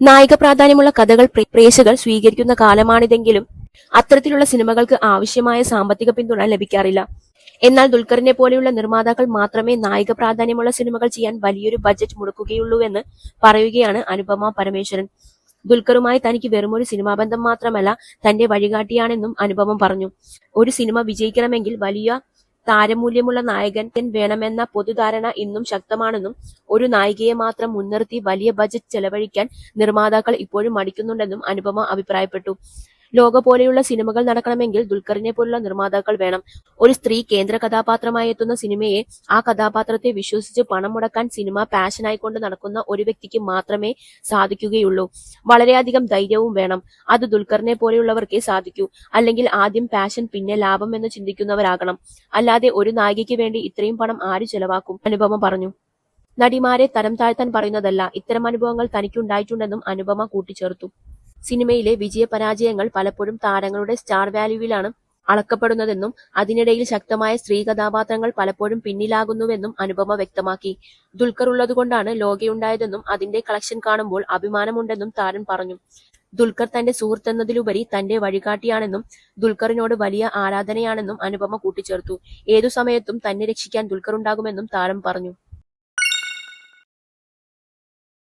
നായിക പ്രാധാന്യമുള്ള കഥകൾ പ്രേ- പ്രേക്ഷകർ സ്വീകരിക്കുന്ന കാലമാണിതെങ്കിലും അത്തരത്തിലുള്ള സിനിമകൾക്ക് ആവശ്യമായ സാമ്പത്തിക പിന്തുണ ലഭിക്കാറില്ല. എന്നാൽ ദുൽഖറിനെ പോലെയുള്ള നിർമ്മാതാക്കൾ മാത്രമേ നായിക പ്രാധാന്യമുള്ള സിനിമകൾ ചെയ്യാൻ വലിയൊരു ബജറ്റ് മുടക്കുകയുള്ളൂവെന്ന് പറയുകയാണ് അനുപമ പരമേശ്വരൻ. ദുൽഖറുമായി തനിക്ക് വെറുമൊരു സിനിമാ ബന്ധം മാത്രമല്ല തന്റെ വഴികാട്ടിയാണെന്നും അനുപമം പറഞ്ഞു. ഒരു സിനിമ വിജയിക്കണമെങ്കിൽ വലിയ താരമൂല്യമുള്ള നായകൻ വേണമെന്ന പൊതുധാരണ ഇന്നും ശക്തമാണെന്നും ഒരു നായികയെ മാത്രം മുൻനിർത്തി വലിയ ബജറ്റ് ചെലവഴിക്കാൻ നിർമ്മാതാക്കൾ ഇപ്പോഴും മടിക്കുന്നുണ്ടെന്നും അനുപമ അഭിപ്രായപ്പെട്ടു. ലോക പോലെയുള്ള സിനിമകൾ നടക്കണമെങ്കിൽ ദുൽഖറിനെ പോലുള്ള നിർമ്മാതാക്കൾ വേണം. ഒരു സ്ത്രീ കേന്ദ്ര കഥാപാത്രമായി എത്തുന്ന സിനിമയെ ആ കഥാപാത്രത്തെ വിശ്വസിച്ച് പണം മുടക്കാൻ സിനിമ പാഷനായിക്കൊണ്ട് നടക്കുന്ന ഒരു വ്യക്തിക്ക് മാത്രമേ സാധിക്കുകയുള്ളൂ. വളരെയധികം ധൈര്യവും വേണം. അത് ദുൽഖറിനെ പോലെയുള്ളവർക്കേ സാധിക്കൂ. അല്ലെങ്കിൽ ആദ്യം പാഷൻ പിന്നെ ലാഭം എന്ന് ചിന്തിക്കുന്നവരാകണം. അല്ലാതെ ഒരു നായികയ്ക്ക് വേണ്ടി ഇത്രയും പണം ആര് ചെലവാക്കും? അനുപമ പറഞ്ഞു. നടിമാരെ തരം താഴ്ത്താൻ പറയുന്നതല്ല. ഇത്തരം അനുഭവങ്ങൾ തനിക്കുണ്ടായിട്ടുണ്ടെന്നും അനുപമ കൂട്ടിച്ചേർത്തു. സിനിമയിലെ വിജയപരാജയങ്ങൾ പലപ്പോഴും താരങ്ങളുടെ സ്റ്റാർ വാല്യൂവിലാണ് അളക്കപ്പെടുന്നതെന്നും അതിനിടയിൽ ശക്തമായ സ്ത്രീ കഥാപാത്രങ്ങൾ പലപ്പോഴും പിന്നിലാകുന്നുവെന്നും അനുപമ വ്യക്തമാക്കി. ദുൽഖർ ഉള്ളതുകൊണ്ടാണ് ലോകയുണ്ടായതെന്നും അതിന്റെ കളക്ഷൻ കാണുമ്പോൾ അഭിമാനമുണ്ടെന്നും താരൻ പറഞ്ഞു. ദുൽഖർ തന്റെ സുഹൃത്തെന്നതിലുപരി തന്റെ വഴികാട്ടിയാണെന്നും ദുൽഖറിനോട് വലിയ ആരാധനയാണെന്നും അനുപമ കൂട്ടിച്ചേർത്തു. ഏതു സമയത്തും തന്നെ രക്ഷിക്കാൻ ദുൽഖർ ഉണ്ടാകുമെന്നും താരം പറഞ്ഞു.